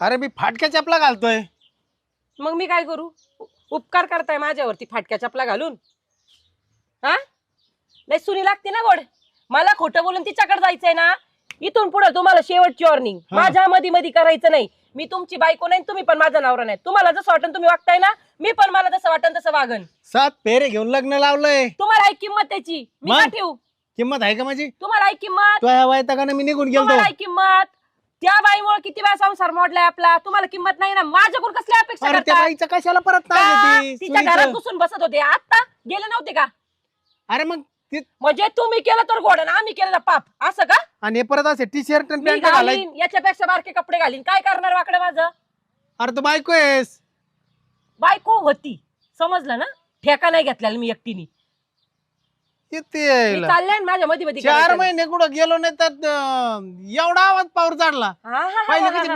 अरे मी फाटक्या चपला घालतोय. मग मी काय करू? उ- उपकार करताय माझ्यावरती फाटक्या चपला घालून? हा? नाही सुनी लागते ना गोड. मला खोटं बोलून तिच्याकडे जायचंय ना? इथून पुढे तुम्हाला शेवटची वॉर्निंग हा. माझ्या मध्ये मध्ये करायचं नाही. मी तुमची बायको नाही तुम्ही पण माझा नवरा नाही. तुम्हाला जसं वाटन तुम्ही वागताय ना मी पण मला जसं वाटन तसं वागन. सात पेरे घेऊन लग्न लावलंय. तुम्हाला ऐक किंमत त्याची. मी मग? का ठेवू? किंमत आहे का माझी? तुम्हाला ऐक किंमत. तो ह्या वैतागाने मी निघून गेलतो. तुम्हाला ऐक किंमत. त्या बाईमुळे किती वेळा संसार मोडलाय आपला? तुम्हाला किंमत नाही ना. माझ्याकडून कसली अपेक्षा अरे त्या करता बाईचं कशाला परत का? नाही येते? तिच्या घरात. घुसून बसत होते. आता गेले नव्हते का? अरे मग ते- म्हणजे तुम्ही केलं तर गोड आणि आम्ही केलं तर पाप. असं का? आणि हे परत असे टी शर्ट आणि मी पॅन्ट घालाय घालीन याच्यापेक्षा बारके कपडे घालीन. काय करणार वाकडं माझं? अरे तू बायको आहेस. बायको होती. समजलं ना? ठेका नाही घेतलेला मी एकटीने. किती मी यायला? चाललंय ना माझ्या मध्ये चार करायचं. महिने कुठं गेलो नाही तर अं, एवढा आवाज पावर चढला हा, हा, हा, पहिले हा, किती हा,